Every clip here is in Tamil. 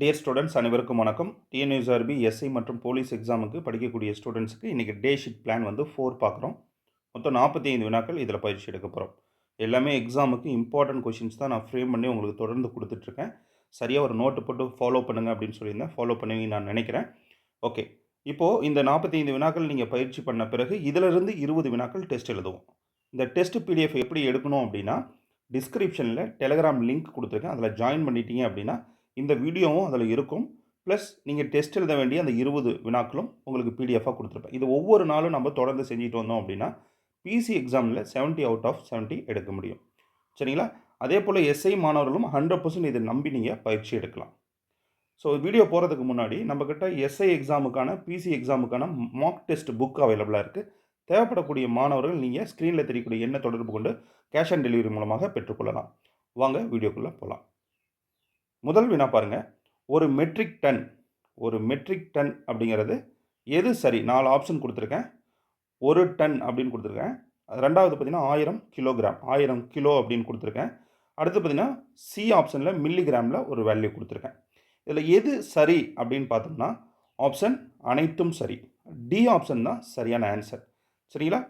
டியர் ஸ்டூடெண்ட்ஸ் அனைவருக்கும் வணக்கம். டிஎன்யூஆர்பி எஸ்ஐ மற்றும் போலீஸ் எக்ஸாமுக்கு படிக்கக்கூடிய ஸ்டூடெண்ட்ஸுக்கு இன்றைக்கி டே ஷீட் பிளான் வந்து ஃபோர் பார்க்குறோம். மொத்தம் நாற்பத்தி ஐந்து வினாக்கள் இதில் பயிற்சி எடுக்க போகிறோம் எல்லாமே எக்ஸாமுக்கு இம்பார்ட்டன்ட் கொஷின்ஸ் தான் நான் ஃப்ரேம் பண்ணி உங்களுக்கு தொடர்ந்து கொடுத்துட்ருக்கேன். சரியாக ஒரு நோட்டு போட்டு ஃபாலோ பண்ணுங்கள் அப்படின்னு சொல்லியிருந்தேன். ஃபாலோ பண்ணுவீங்க நான் நினைக்கிறேன். ஓகே இப்போது இந்த நாற்பத்தி ஐந்து வினாக்கள் நீங்கள் பயிற்சி பண்ண பிறகு இதிலிருந்து இருபது வினாக்கள் டெஸ்ட் எழுதுவோம். இந்த டெஸ்ட் பிடிஎஃப் எப்படி எடுக்கணும் அப்படின்னா டிஸ்கிரிப்ஷனில் டெலகிராம் லிங்க் கொடுத்துருக்கேன். அதில் ஜாயின் பண்ணிட்டீங்க அப்படின்னா இந்த வீடியோவும் அதில் இருக்கும். ப்ளஸ் நீங்கள் டெஸ்ட் எழுத வேண்டிய அந்த இருபது வினாக்களும் உங்களுக்கு பிடிஎஃபாக கொடுத்துருப்பேன். இது ஒவ்வொரு நாளும் நம்ம தொடர்ந்து செஞ்சுட்டு வந்தோம் அப்படின்னா பிசி எக்ஸாமில் 70 அவுட் ஆஃப் 70 எடுக்க முடியும். சரிங்களா? அதே போல் எஸ்ஐ மாணவர்களும் ஹண்ட்ரட் பர்சன்ட் இதை நம்பி நீங்கள் பயிற்சி எடுக்கலாம். ஸோ வீடியோ போகிறதுக்கு முன்னாடி நம்மக்கிட்ட எஸ்ஐ எக்ஸாமுக்கான பிசி எக்ஸாமுக்கான மாக் டெஸ்ட் புக் அவைலபிளாக இருக்குது தேவைப்படக்கூடிய மாணவர்கள் நீங்கள் ஸ்க்ரீனில் தெரியக்கூடிய என்ன தொடர்பு கொண்டு கேஷ் ஆன் டெலிவரி மூலமாக பெற்றுக்கொள்ளலாம். வாங்க வீடியோக்குள்ளே போகலாம். முதல் வினா பாருங்கள் ஒரு மெட்ரிக் டன் ஒரு மெட்ரிக் டன் அப்படிங்கிறது எது சரி? நாலு ஆப்ஷன் கொடுத்துருக்கேன். ஒரு டன் அப்படின்னு கொடுத்துருக்கேன். ரெண்டாவது பார்த்தீங்கன்னா ஆயிரம் கிலோகிராம் ஆயிரம் கிலோ அப்படின்னு கொடுத்துருக்கேன். அடுத்து பார்த்தீங்கன்னா சி ஆப்ஷனில் மில்லிகிராமில் ஒரு வேல்யூ கொடுத்துருக்கேன். இதில் எது சரி அப்படின்னு பார்த்தோம்னா ஆப்ஷன் அனைத்தும் சரி. டி ஆப்ஷன் தான் சரியான ஆன்சர் சரிங்களா?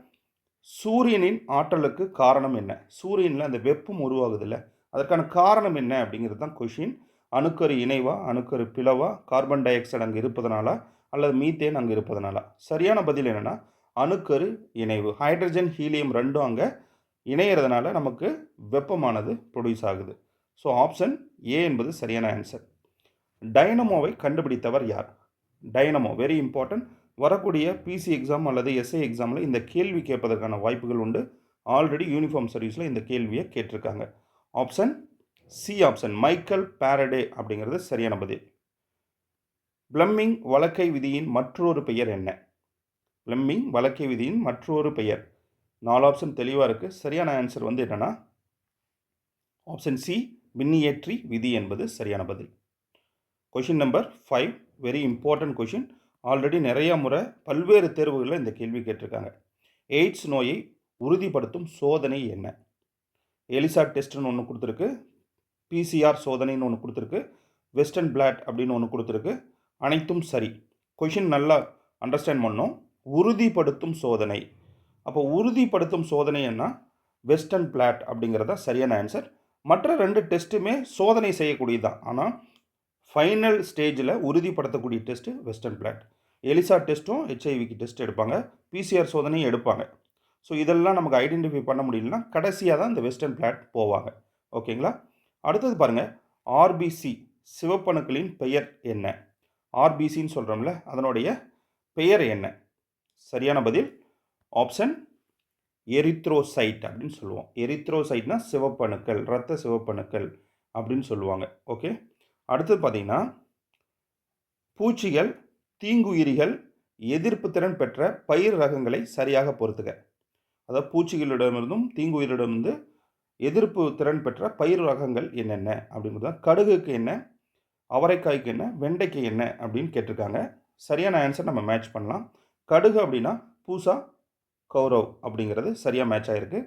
சூரியனின் ஆற்றலுக்கு காரணம் என்ன? சூரியனில் அந்த வெப்பம் உருவாகுதில்ல. அதற்கான காரணம் என்ன அப்படிங்கிறது தான் கொஷின். அணுக்கரு இணைவா அணுக்கரு பிளவா கார்பன் டை ஆக்சைடு அங்கே இருப்பதனால அல்லது மீத்தேன் அங்கே இருப்பதனால? சரியான பதில் என்னென்னா அணுக்கரு இணைவு. ஹைட்ரஜன் ஹீலியம் ரெண்டும் அங்கே இணையிறதுனால நமக்கு வெப்பமானது ப்ரொடியூஸ் ஆகுது. ஸோ ஆப்ஷன் ஏ என்பது சரியான ஆன்சர் டைனமோவை கண்டுபிடித்தவர் யார்? டைனமோ வெரி இம்பார்ட்டன்ட் வரக்கூடிய பிசி எக்ஸாம் அல்லது எஸ்ஐ எக்ஸாமில் இந்த கேள்வி கேட்பதற்கான வாய்ப்புகள் உண்டு. ஆல்ரெடி யூனிஃபார்ம் சர்வீஸில் இந்த கேள்வியை கேட்டிருக்காங்க. Option C option. Michael Faraday அப்படிங்கிறது சரியான பதில். பிளம்மிங் வழக்கை விதியின் மற்றொரு பெயர் என்ன? பிளம்மிங் வழக்கை விதியின் மற்றொரு பெயர். நாலு ஆப்ஷன் தெளிவாக இருக்குது சரியான ஆன்சர் வந்து என்னென்னா ஆப்ஷன் சி மின்னியற்றி விதி என்பது சரியான பதில். Question number five very important question already நிறைய முறை பல்வேறு தேர்வுகளில் இந்த கேள்வி கேட்டிருக்காங்க. எய்ட்ஸ் நோயை உறுதிப்படுத்தும் சோதனை என்ன? எலிசா டெஸ்ட்னு ஒன்று கொடுத்துருக்கு. பிசிஆர் சோதனைன்னு ஒன்று கொடுத்துருக்கு. வெஸ்டர்ன் பிளாட் அப்படின்னு ஒன்று கொடுத்துருக்கு. அனைத்தும் சரி. கொஷின் நல்லா அண்டர்ஸ்டாண்ட் பண்ணோம் உறுதிப்படுத்தும் சோதனை. அப்போ உறுதிப்படுத்தும் சோதனைன்னா வெஸ்டர்ன் பிளாட் அப்படிங்கிறத சரியான ஆன்சர் மற்ற ரெண்டு டெஸ்ட்டுமே சோதனை செய்யக்கூடியது தான் ஆனால் ஃபைனல் ஸ்டேஜில் உறுதிப்படுத்தக்கூடிய டெஸ்ட்டு வெஸ்டர்ன் பிளாட் எலிசா டெஸ்ட்டும் ஹெச்ஐவிக்கு டெஸ்ட் எடுப்பாங்க. பிசிஆர் சோதனையும் எடுப்பாங்க. ஸோ இதெல்லாம் நமக்கு ஐடென்டிஃபை பண்ண முடியலன்னா கடைசியாக தான் இந்த வெஸ்டர்ன் பிளாட் போவாங்க. ஓகேங்களா அடுத்தது பாருங்கள் ஆர்பிசி சிவப்பணுக்களின் பெயர் என்ன? ஆர்பிசின்னு சொல்கிறோம்ல அதனுடைய பெயர் என்ன? சரியான பதில் ஆப்ஷன் எரித்ரோசைட் அப்படின்னு சொல்லுவோம். எரித்ரோசைட்னா சிவப்பணுக்கள் இரத்த சிவப்பணுக்கள் அப்படின்னு சொல்லுவாங்க. ஓகே அடுத்தது பார்த்தீங்கன்னா பூச்சிகள் தீங்குயிரிகள் எதிர்ப்பு திறன் பெற்ற பயிர் ரகங்களை சரியாக பொறுத்துக. அதாவது பூச்சிகளிடமிருந்தும் தீங்குயிரிடமிருந்து எதிர்ப்பு திறன் பெற்ற பயிர் ரகங்கள் என்னென்ன அப்படிங்கிறது கடுகுக்கு என்ன அவரைக்காய்க்கு என்ன வெண்டைக்கு என்ன அப்படின்னு கேட்டிருக்காங்க. சரியான ஆன்சர் நம்ம மேட்ச் பண்ணலாம். கடுகு அப்படின்னா பூசா கௌரவ் அப்படிங்கிறது சரியாக மேட்ச் ஆகிருக்கு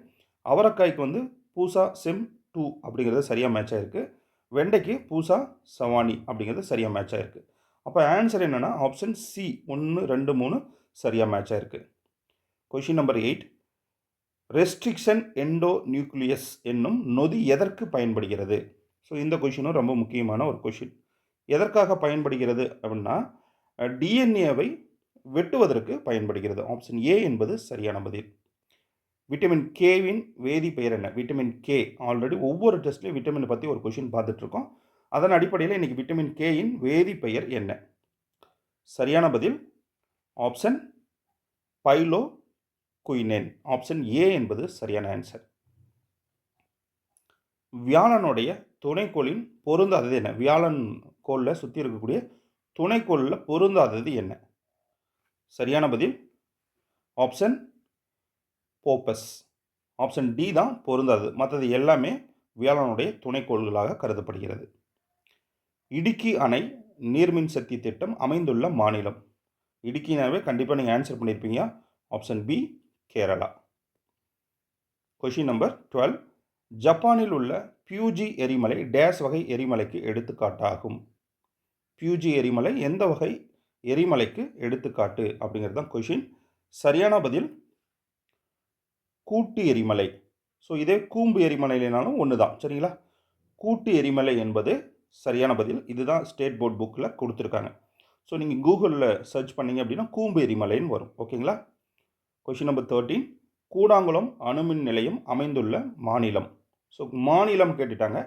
அவரைக்காய்க்கு வந்து பூசா செம் டூ அப்படிங்கிறது சரியாக மேட்ச் ஆகிருக்கு வெண்டைக்கு பூசா சவானி அப்படிங்கிறது சரியாக மேட்ச் ஆகிருக்கு அப்போ ஆன்சர் என்னென்னா ஆப்ஷன் சி ஒன்று ரெண்டு மூணு சரியாக மேட்ச் ஆகிருக்கு question number eight restriction endonuclease என்னும் நொதி எதற்கு பயன்படுகிறது? ஸோ இந்த கொஷினும் ரொம்ப முக்கியமான ஒரு கொஷின் எதற்காக பயன்படுகிறது அப்படின்னா டிஎன்ஏவை வெட்டுவதற்கு பயன்படுகிறது. ஆப்ஷன் ஏ என்பது சரியான பதில். விட்டமின் கேவின் வேதி பெயர் என்ன? விட்டமின் கே ஆல்ரெடி ஒவ்வொரு டெஸ்ட்லையும் விட்டமின் பற்றி ஒரு கொஷின் பார்த்துட்ருக்கோம் அதன் அடிப்படையில் இன்றைக்கி விட்டமின் கேயின் வேதி பெயர் என்ன? சரியான பதில். Option bylaw குயினேன். ஆப்ஷன் ஏ என்பது சரியான ஆன்சர் வியாழனுடைய துணைக்கோளின் பொருந்தாதது என்ன? வியாழன் கோளில் சுற்றி இருக்கக்கூடிய துணைக்கோளில் பொருந்தாதது என்ன? சரியான பதில்? ஆப்ஷன் போப்பஸ் ஆப்ஷன் டி தான் பொருந்தாது. மற்றது எல்லாமே வியாழனுடைய துணைக்கோள்களாக கருதப்படுகிறது. இடுக்கி அணை நீர்மின் சக்தி திட்டம் அமைந்துள்ள மாநிலம். இடுக்கினாவே கண்டிப்பாக நீங்கள் ஆன்சர் பண்ணியிருப்பீங்க option B Kerala. Question number twelve ஜப்பானில் உள்ள பியூஜி எரிமலை டேஸ் வகை எரிமலைக்கு எடுத்துக்காட்டாகும். பியூஜி எரிமலை எந்த வகை எரிமலைக்கு எடுத்துக்காட்டு அப்படிங்கிறது தான் கொஷின் சரியான பதில் கூட்டு எரிமலை. ஸோ இதே கூம்பு எரிமலைனாலும் ஒன்று தான் சரிங்களா? கூட்டு எரிமலை என்பது சரியான பதில். இதுதான் ஸ்டேட் போர்ட் புக்கில் கொடுத்துருக்காங்க. ஸோ நீங்கள் கூகுளில் சர்ச் பண்ணீங்க அப்படின்னா கூம்பு எரிமலைன்னு வரும் ஓகேங்களா கொஷின் நம்பர் தேர்ட்டீன் கூடாங்குளம் அணுமின் நிலையம் அமைந்துள்ள மாநிலம். ஸோ மாநிலம் கேட்டுட்டாங்க.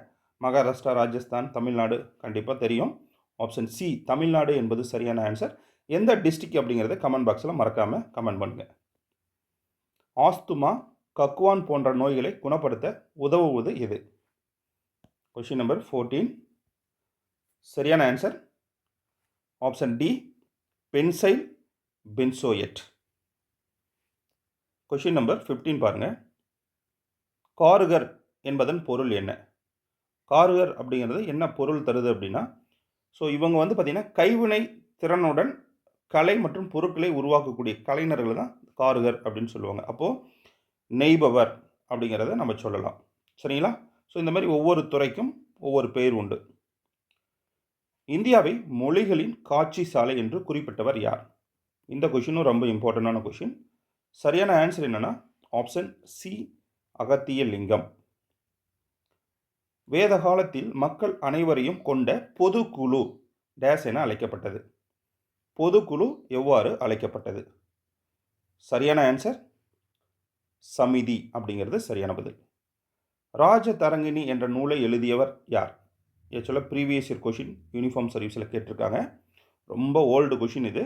மகாராஷ்டிரா ராஜஸ்தான் தமிழ்நாடு கண்டிப்பாக தெரியும். ஆப்ஷன் சி தமிழ்நாடு என்பது சரியான ஆன்சர் எந்த டிஸ்ட்ரிக்ட் அப்படிங்கிறத கமெண்ட் பாக்ஸில் மறக்காமல் கமெண்ட் பண்ணுங்கள் ஆஸ்துமா கக்குவான் போன்ற நோய்களை குணப்படுத்த உதவுவது எது? கொஷின் நம்பர் ஃபோர்டீன் சரியான answer option D benzyl benzoate. Question number fifteen பாருங்கள் காருகர் என்பதன் பொருள் என்ன? காருகர் அப்படிங்கிறது என்ன பொருள் தருது அப்படின்னா ஸோ இவங்க வந்து பார்த்திங்கன்னா கைவினை திறனுடன் கலை மற்றும் பொருட்களை உருவாக்கக்கூடிய கலைஞர்கள் தான் காருகர் அப்படின்னு சொல்லுவாங்க. அப்போது நெய்பவர் அப்படிங்கிறத நம்ம சொல்லலாம். சரிங்களா? ஸோ இந்த மாதிரி ஒவ்வொரு துறைக்கும் ஒவ்வொரு பெயர் உண்டு. இந்தியாவை மொழிகளின் காட்சி சாலை என்று குறிப்பிட்டவர் யார்? இந்த கொஷினும் ரொம்ப இம்பார்ட்டண்டான கொஷின் சரியான ஆன்சர் என்னென்னா ஆப்ஷன் சி அகத்திய லிங்கம். வேத காலத்தில் மக்கள் அனைவரையும் கொண்ட பொதுக்குழு டேஸ் என அழைக்கப்பட்டது. பொதுக்குழு எவ்வாறு அழைக்கப்பட்டது? சரியான ஆன்சர் சமிதி அப்படிங்கிறது சரியான பதில். ராஜதரங்கிணி என்ற நூலை எழுதியவர் யார்? ஆக்சுவலாக ப்ரீவியஸ் இயர் கொஷின் யூனிஃபார்ம் சர்வீஸில் கேட்டிருக்காங்க. ரொம்ப ஓல்டு கொஷின் இது.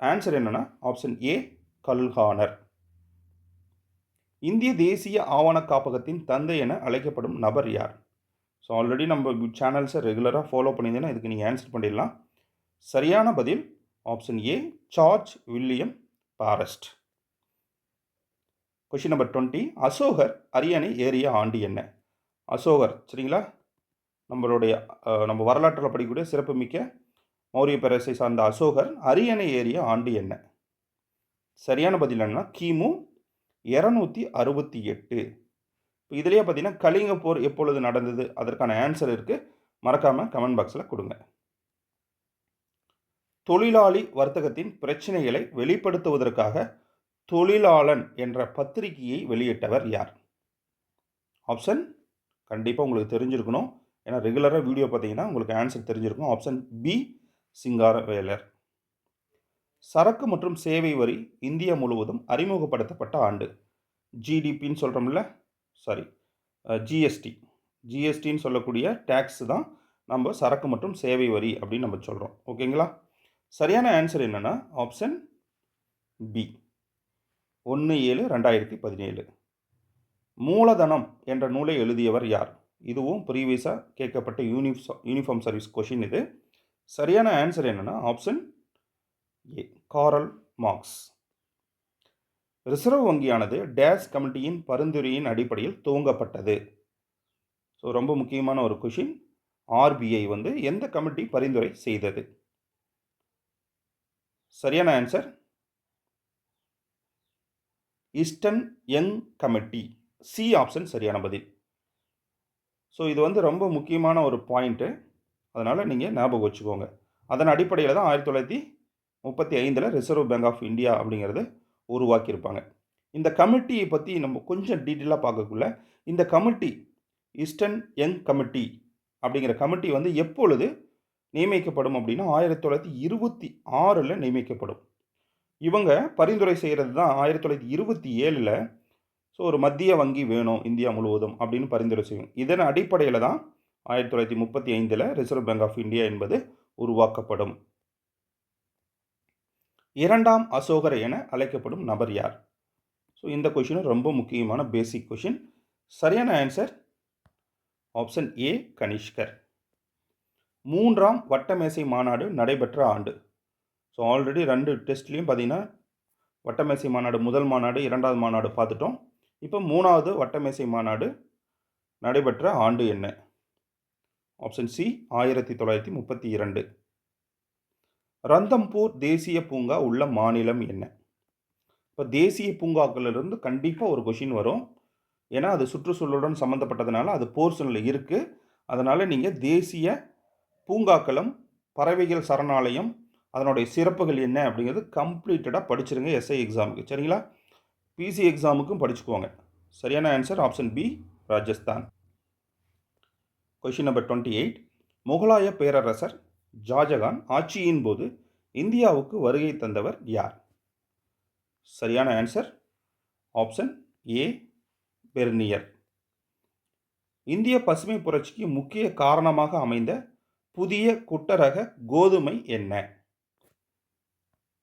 ஆன்சர் என்னென்னா ஆப்ஷன் ஏ கல்ஹானர் இந்திய தேசிய ஆவண காப்பகத்தின் தந்தை என அழைக்கப்படும் நபர் யார்? ஸோ ஆல்ரெடி நம்ம சேனல்ஸை ரெகுலராக ஃபாலோ பண்ணியிருந்தேன்னா இதுக்கு நீங்கள் ஆன்சர் பண்ணிடலாம். சரியான பதில் option A George William Forrest question number twenty அசோகர் அரியணை ஏறிய ஆண்டு என்ன? அசோகர் சரிங்களா? நம்மளுடைய நம்ம வரலாற்றில் படிக்கக்கூடிய சிறப்புமிக்க மௌரிய பேரரசை சார்ந்த அசோகர் அரியணை ஏறிய ஆண்டு என்ன? சரியான பதில் என்னன்னா கிமு இரநூத்தி அறுபத்தி எட்டு. இப்போ இதுலேயே பார்த்தீங்கன்னா கலிங்க போர் எப்பொழுது நடந்தது? அதற்கான ஆன்சர் இருக்குது மறக்காமல் கமெண்ட் பாக்ஸில் கொடுங்க. தொழிலாளி வர்த்தகத்தின் பிரச்சனைகளை வெளிப்படுத்துவதற்காக தொழிலாளன் என்ற பத்திரிகையை வெளியிட்டவர் யார்? ஆப்ஷன் கண்டிப்பாக உங்களுக்கு தெரிஞ்சிருக்கணும். ஏன்னா ரெகுலராக வீடியோ பார்த்தீங்கன்னா உங்களுக்கு ஆன்சர் தெரிஞ்சிருக்கும். Option B Singaravelar. சரக்கு மற்றும் சேவை வரி இந்தியா முழுவதும் அறிமுகப்படுத்தப்பட்ட ஆண்டு. ஜிடிபின்னு சொல்கிறோம்ல சாரி ஜிஎஸ்டி ஜிஎஸ்டின்னு சொல்லக்கூடிய டேக்ஸ் தான் நம்ம சரக்கு மற்றும் சேவை வரி அப்படின்னு நம்ம சொல்கிறோம் ஓகேங்களா? சரியான ஆன்சர் என்னென்னா ஆப்ஷன் பி ஒன்று ஏழு ரெண்டாயிரத்தி பதினேழு. மூலதனம் என்ற நூலை எழுதியவர் யார்? இதுவும் ப்ரீவியஸாக கேட்கப்பட்ட யூனிஃப் யூனிஃபார்ம் சர்வீஸ் கொஷின் இது. சரியான ஆன்சர் என்னென்னா option A Karl Marx. Reserve வங்கியானது டேஸ் கமிட்டியின் பரிந்துரையின் அடிப்படையில் துவங்கப்பட்டது. ஸோ ரொம்ப முக்கியமான ஒரு கொஷின். ஆர்பிஐ வந்து எந்த கமிட்டி பரிந்துரை செய்தது? சரியான answer? Hilton Young committee. C option சரியான பதில். ஸோ இது வந்து ரொம்ப முக்கியமான ஒரு பாயிண்ட்டு. அதனால் நீங்கள் ஞாபகம் வச்சுக்கோங்க. அதன் அடிப்படையில் தான் ஆயிரத்தி தொள்ளாயிரத்தி முப்பத்தி ஐந்தில் ரிசர்வ் பேங்க் ஆஃப் இந்தியா அப்படிங்கிறது உருவாக்கியிருப்பாங்க. இந்த கமிட்டியை பற்றி நம்ம கொஞ்சம் டீட்டெயிலாக பார்க்கக்குள்ள இந்த கமிட்டி ஈஸ்டர்ன் யங் கமிட்டி அப்படிங்கிற கமிட்டி வந்து எப்பொழுது நியமிக்கப்படும் அப்படின்னா ஆயிரத்தி தொள்ளாயிரத்தி இருபத்தி ஆறில் நியமிக்கப்படும். இவங்க பரிந்துரை செய்கிறது தான் ஆயிரத்தி தொள்ளாயிரத்தி இருபத்தி ஏழில் ஸோ ஒரு மத்திய வங்கி வேணும் இந்தியா முழுவதும் அப்படின்னு பரிந்துரை செய்யும். இதன் அடிப்படையில் தான் ஆயிரத்தி தொள்ளாயிரத்தி முப்பத்தி ஐந்தில் ரிசர்வ் பேங்க் ஆஃப் இந்தியா என்பது உருவாக்கப்படும். இரண்டாம் அசோகர் என அழைக்கப்படும் நபர் யார்? ஸோ இந்த கொஷினும் ரொம்ப முக்கியமான பேசிக் கொஷின் சரியான ஆன்சர் ஆப்ஷன் ஏ கனிஷ்கர். மூன்றாம் வட்டமேசை மாநாடு நடைபெற்ற ஆண்டு. ஸோ ஆல்ரெடி ரெண்டு டெஸ்ட்லேயும் பார்த்தீங்கன்னா வட்டமேசை மாநாடு முதல் மாநாடு இரண்டாவது மாநாடு பார்த்துட்டோம் இப்போ மூணாவது வட்டமேசை மாநாடு நடைபெற்ற ஆண்டு என்ன? ஆப்ஷன் சி ஆயிரத்தி தொள்ளாயிரத்தி முப்பத்தி இரண்டு. ரந்தம்பூர் தேசிய பூங்கா உள்ள மாநிலம் என்ன? இப்போ தேசிய பூங்காக்களிலிருந்து கண்டிப்பாக ஒரு கொஷின் வரும். ஏன்னா அது சுற்றுச்சூழலுடன் சம்மந்தப்பட்டதுனால அது போர்ஷனில் இருக்குது அதனால் நீங்கள் தேசிய பூங்காக்களும் பறவைகள் சரணாலயம் அதனுடைய சிறப்புகள் என்ன அப்படிங்கிறது கம்ப்ளீட்டடாக படிச்சிருங்க எஸ்ஐ எக்ஸாமுக்கு சரிங்களா? பிசி எக்ஸாமுக்கும் படிச்சுக்குவாங்க. சரியான answer option B Rajasthan. Question number twenty eight முகலாய பேரரசர் ஜாஜகான் ஆட்சியின் போது இந்தியாவுக்கு வருகை தந்தவர் யார்? சரியான ஆன்சர் ஆப்ஷன் ஏ பெர்னியர். இந்திய பசுமை புரட்சிக்கு முக்கிய காரணமாக அமைந்த புதிய குட்டரக கோதுமை என்ன?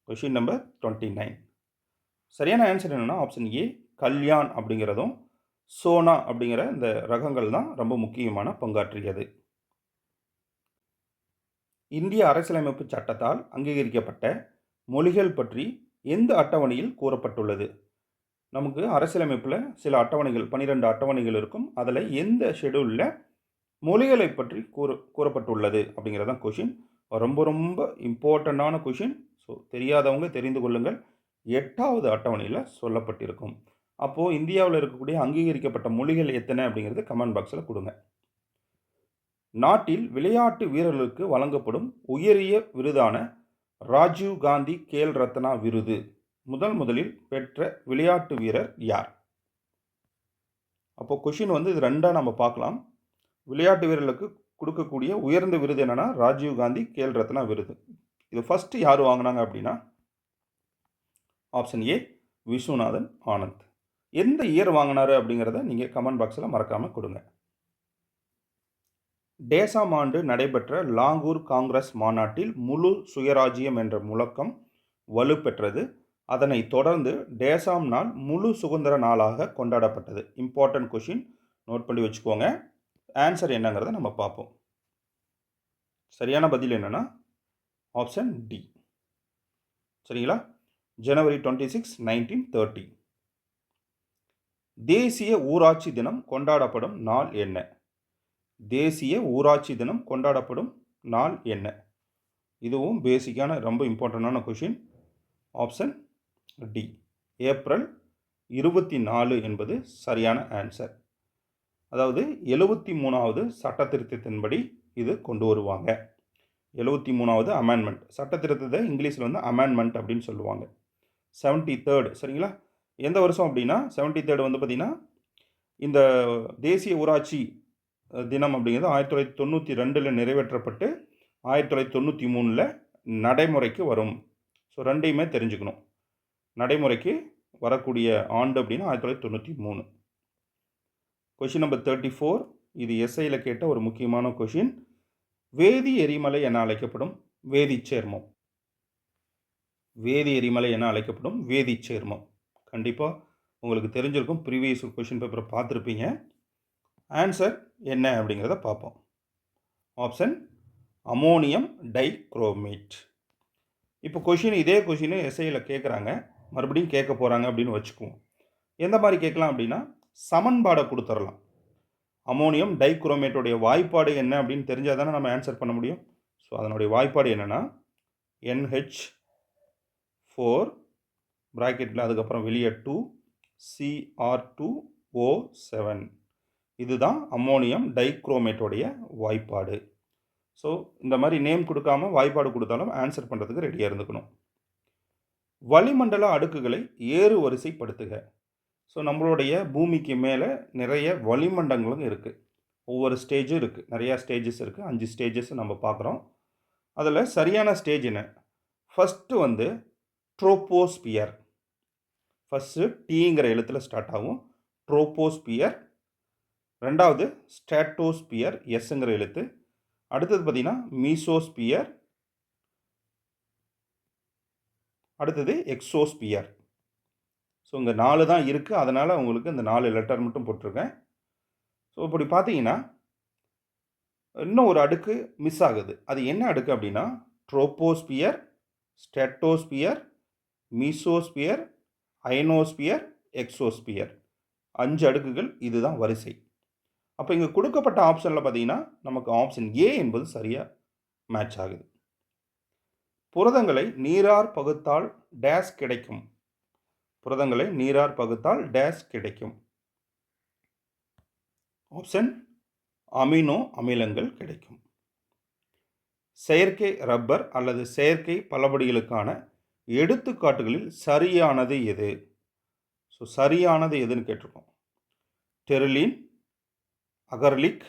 கொஷின் நம்பர் டுவெண்ட்டி நைன் சரியான ஆன்சர் என்னென்னா ஆப்ஷன் ஏ கல்யாண் அப்படிங்கிறதும் சோனா அப்படிங்கிற இந்த ரகங்கள் தான் ரொம்ப முக்கியமான பங்காற்றியது. இந்திய அரசியலமைப்பு சட்டத்தால் அங்கீகரிக்கப்பட்ட மொழிகள் பற்றி எந்த அட்டவணையில் கூறப்பட்டுள்ளது? நமக்கு அரசியலமைப்பில் சில அட்டவணைகள் பன்னிரெண்டு அட்டவணைகள் இருக்கும். அதில் எந்த ஷெடியூலில் மொழிகளை பற்றி கூற கூறப்பட்டுள்ளது அப்படிங்கிறது தான் கொஷின் ரொம்ப ரொம்ப இம்பார்ட்டண்ட்டான கொஷின் ஸோ தெரியாதவங்க தெரிந்து கொள்ளுங்கள். எட்டாவது அட்டவணையில் சொல்லப்பட்டிருக்கும். அப்போது இந்தியாவில் இருக்கக்கூடிய அங்கீகரிக்கப்பட்ட மொழிகள் எத்தனை அப்படிங்கிறது கமெண்ட் பாக்ஸில் கொடுங்க. நாட்டில் விளையாட்டு வீரர்களுக்கு வழங்கப்படும் உயரிய விருதான ராஜீவ் காந்தி கேல் ரத்னா விருது. முதல் முதலில் பெற்ற விளையாட்டு வீரர் யார்? அப்போ கொஷின் வந்து இது ரெண்டாக நம்ம பார்க்கலாம். விளையாட்டு வீரர்களுக்கு கொடுக்கக்கூடிய உயர்ந்த விருது என்னென்னா ராஜீவ் காந்தி கேல் ரத்னா விருது. இது ஃபஸ்ட்டு யார் வாங்கினாங்க அப்படின்னா ஆப்ஷன் ஏ விஸ்வநாதன் ஆனந்த். எந்த இயர் வாங்கினாரு அப்படிங்கிறத நீங்கள் கமெண்ட் பாக்ஸில் மறக்காமல் கொடுங்க. டேசாம் ஆண்டு நடைபெற்ற லாங்கூர் காங்கிரஸ் மாநாட்டில் முழு சுயராஜ்யம் என்ற முழக்கம் வலுப்பெற்றது. அதனை தொடர்ந்து டேசாம் நாள் முழு சுதந்திர நாளாக கொண்டாடப்பட்டது. இம்பார்ட்டன்ட் கொஷின் நோட் பண்ணி வச்சுக்கோங்க. ஆன்சர் என்னங்கிறத நம்ம பார்ப்போம். சரியான பதில் என்னென்னா ஆப்ஷன் டி சரிங்களா? January twenty six nineteen thirty தேசிய ஊராட்சி தினம் கொண்டாடப்படும் நாள் என்ன? தேசிய ஊராட்சி தினம் கொண்டாடப்படும் நாள் என்ன? இதுவும் பேசிக்கான ரொம்ப இம்பார்ட்டண்டான கொஷின் ஆப்ஷன் டி ஏப்ரல் இருபத்தி நாலு என்பது சரியான ஆன்சர் அதாவது எழுபத்தி மூணாவது சட்ட திருத்தத்தின்படி இது கொண்டு வருவாங்க. எழுபத்தி மூணாவது அமெண்ட்மெண்ட் சட்ட திருத்தத்தை இங்கிலீஷில் வந்து அமெண்ட்மெண்ட் அப்படின்னு சொல்லுவாங்க. செவன்ட்டி தேர்டு சரிங்களா? எந்த வருஷம் அப்படின்னா செவன்ட்டி தேர்டு வந்து பார்த்திங்கன்னா இந்த தேசிய ஊராட்சி தினம் அப்படிங்கிறது ஆயிரத்தி தொள்ளாயிரத்தி தொண்ணூற்றி ரெண்டில் நிறைவேற்றப்பட்டு ஆயிரத்தி தொள்ளாயிரத்தி தொண்ணூற்றி மூணில் நடைமுறைக்கு வரும். ஸோ ரெண்டையுமே தெரிஞ்சுக்கணும். நடைமுறைக்கு வரக்கூடிய ஆண்டு அப்படின்னா ஆயிரத்தி தொள்ளாயிரத்தி தொண்ணூற்றி மூணு. கொஷின் நம்பர் தேர்ட்டி ஃபோர் இது எஸ்ஐயில் கேட்ட ஒரு முக்கியமான கொஷின் வேதி எரிமலை என அழைக்கப்படும் வேதி சேர்மம். வேதி எரிமலை என அழைக்கப்படும் வேதி சேர்மம். கண்டிப்பாக உங்களுக்கு தெரிஞ்சிருக்கும். ப்ரீவியஸ் கொஷின் பேப்பரை பார்த்துருப்பீங்க. ஆன்சர் என்ன அப்படிங்கிறத பார்ப்போம். ஆப்ஷன் அமோனியம் டைக்ரோமேட் இப்போ கொஷின் இதே கொஷின் எஸ்ஐயில் கேட்குறாங்க மறுபடியும் கேட்க போகிறாங்க அப்படின்னு வச்சுக்குவோம். எந்த மாதிரி கேட்கலாம் அப்படின்னா சமன்பாடை கொடுத்துடலாம் அமோனியம் டைக்ரோமேட்டோடைய வாய்ப்பாடு என்ன அப்படின்னு தெரிஞ்சால் தானே நம்ம ஆன்சர் பண்ண முடியும். ஸோ அதனுடைய வாய்ப்பாடு என்னென்னா என்ஹெச் ஃபோர் ப்ராக்கெட்டில் அதுக்கப்புறம் வெளியே two CR two O seven இதுதான் அம்மோனியம் டைக்ரோமேட்டோடைய வாய்ப்பாடு. ஸோ இந்த மாதிரி நேம் கொடுக்காம வாய்ப்பாடு கொடுத்தாலும் ஆன்சர் பண்ணுறதுக்கு ரெடியாக இருந்துக்கணும். வளிமண்டல அடுக்குகளை ஏறு வரிசைப்படுத்துக. ஸோ நம்மளுடைய பூமிக்கு மேலே நிறைய வளிமண்டங்களும் இருக்குது ஒவ்வொரு ஸ்டேஜும் இருக்குது நிறையா ஸ்டேஜஸ் இருக்குது அஞ்சு ஸ்டேஜஸ் நம்ம பார்க்குறோம். அதில் சரியான ஸ்டேஜ் என்ன? ஃபஸ்ட்டு வந்து ட்ரோப்போஸ்பியர் ஃபஸ்ட்டு டீங்கிற எழுத்தில் ஸ்டார்ட் ஆகும். ட்ரோப்போஸ்பியர் ரெண்டாவது ஸ்டாட்டோஸ்பியர் எஸ்ங்கிற எழுத்து. அடுத்தது பார்த்திங்கன்னா மீசோஸ்பியர். அடுத்தது எக்ஸோஸ்பியர். ஸோ இங்கே நாலு தான் இருக்குது அதனால் உங்களுக்கு இந்த நாலு லெட்டர் மட்டும் போட்டிருக்கேன். ஸோ இப்படி பார்த்தீங்கன்னா இன்னும் ஒரு அடுக்கு மிஸ் ஆகுது. அது என்ன அடுக்கு அப்படின்னா troposphere stratosphere mesosphere ionosphere exosphere. அஞ்சு அடுக்குகள் இதுதான் வரிசை. அப்போ இங்கே கொடுக்கப்பட்ட ஆப்ஷனில் பார்த்தீங்கன்னா நமக்கு ஆப்ஷன் ஏ என்பது சரியாக மேட்ச் ஆகுது. புரதங்களை நீரார் பகுத்தால் டேஸ் கிடைக்கும். புரதங்களை நீரார் பகுத்தால் டேஸ் கிடைக்கும். ஆப்ஷன் அமினோ அமிலங்கள் கிடைக்கும். செயற்கை ரப்பர் அல்லது செயற்கை பலபடிகளுக்கான எடுத்துக்காட்டுகளில் சரியானது எது? ஸோ சரியானது எதுன்னு கேட்டிருக்கோம். டெர்லின் அகர்லிக்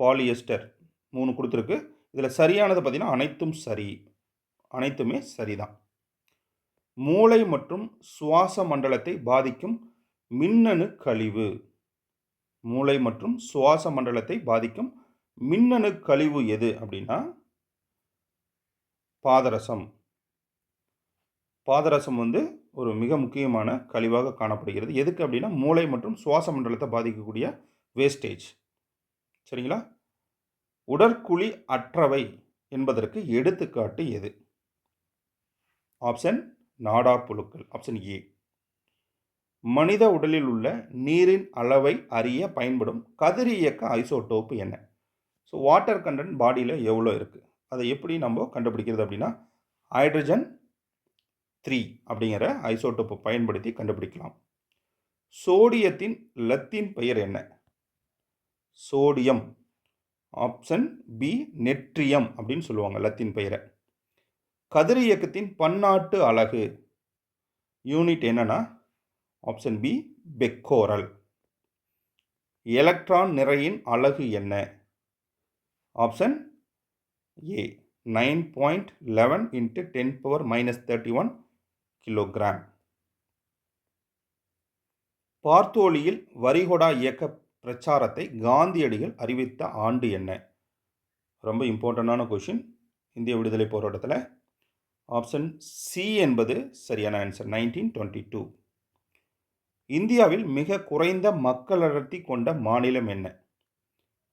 பாலியஸ்டர் மூணு கொடுத்துருக்கு. இதில் சரியானது பார்த்தீங்கன்னா அனைத்தும் சரி. அனைத்துமே சரிதான். மூளை மற்றும் சுவாச மண்டலத்தை பாதிக்கும் மின்னணு கழிவு. மூளை மற்றும் சுவாச மண்டலத்தை பாதிக்கும் மின்னணு கழிவு எது அப்படின்னா பாதரசம். பாதரசம் வந்து ஒரு மிக முக்கியமான கழிவாக காணப்படுகிறது. எதுக்கு அப்படின்னா மூளை மற்றும் சுவாச மண்டலத்தை பாதிக்கக்கூடிய வேஸ்டேஜ் சரிங்களா? உடற்குழி அற்றவை என்பதற்கு எடுத்துக்காட்டு எது? ஆப்ஷன் நாடா புழுக்கள் ஆப்ஷன் ஏ. மனித உடலில் உள்ள நீரின் அளவை அறிய பயன்படும் கதிரியக்க ஐசோடோப்பு என்ன? ஸோ வாட்டர் கண்டென்ட் பாடியில் எவ்வளோ இருக்குது அதை எப்படி நம்ம கண்டுபிடிக்கிறது அப்படின்னா ஹைட்ரஜன் த்ரீ அப்படிங்கிற ஐசோடோப்பை பயன்படுத்தி கண்டுபிடிக்கலாம். சோடியத்தின் லத்தீன் பெயர் என்ன? சோடியம் ஆப்ஷன் பி நெட்ரியம் அப்படின்னு சொல்லுவாங்க லத்தீன் பெயரை. கதிரியக்கத்தின் பன்னாட்டு அலகு. யூனிட் என்னன்னா ஆப்ஷன் பி பெக்கோரல். எலக்ட்ரான் நிறையின் அலகு என்ன? Option A nine point eleven into ten power minus thirty one kilogram. பார்த்தோலியில் வரிகொடா இயக்க பிரச்சாரத்தை காந்தியடிகள் அறிவித்த ஆண்டு என்ன? ரொம்ப இம்பார்ட்டண்டான கொஷின் இந்திய விடுதலை போராட்டத்தில் ஆப்ஷன் சி என்பது சரியான ஆன்சர் நைன்டீன் டுவெண்ட்டி டூ இந்தியாவில் மிக குறைந்த மக்கள் அடர்த்தி கொண்ட மாநிலம் என்ன?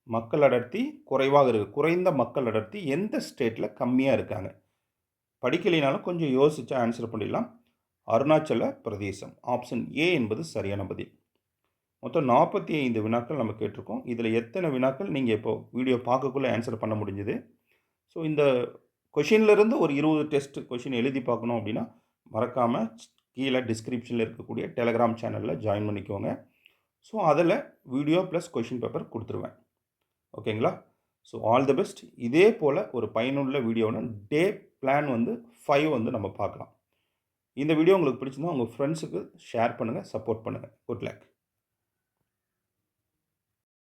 மக்கள் அடர்த்தி குறைவாக இருக்குது குறைந்த மக்கள் அடர்த்தி எந்த ஸ்டேட்டில் கம்மியாக இருக்காங்க? படிக்கலைனாலும் கொஞ்சம் யோசித்து ஆன்சர் பண்ணிடலாம். அருணாச்சல பிரதேசம். ஆப்ஷன் ஏ என்பது சரியான பதில். மொத்தம் நாற்பத்தி ஐந்து வினாக்கள் நம்ம கேட்டிருக்கோம். இதில் எத்தனை வினாக்கள் நீங்கள் இப்போது வீடியோ பார்க்கக்குள்ளே ஆன்சர் பண்ண முடிஞ்சுது? ஸோ இந்த கொஷின்லேருந்து ஒரு இருபது டெஸ்ட் கொஷின் எழுதி பார்க்கணும் அப்படின்னா மறக்காமல் கீழே டிஸ்கிரிப்ஷனில் இருக்கக்கூடிய டெலகிராம் சேனலில் ஜாயின் பண்ணிக்கோங்க. ஸோ அதில் வீடியோ ப்ளஸ் கொஷின் பேப்பர் கொடுத்துருவேன். ஓகேங்களா ஸோ ஆல் தி பெஸ்ட் இதே போல் ஒரு பயனுள்ள வீடியோவில் டே பிளான் வந்து ஃபைவ் வந்து நம்ம பார்க்கலாம். இந்த வீடியோ உங்களுக்கு பிடிச்சிருந்தா உங்கள் ஃப்ரெண்ட்ஸுக்கு ஷேர் பண்ணுங்கள் சப்போர்ட் பண்ணுங்கள் குட் லக்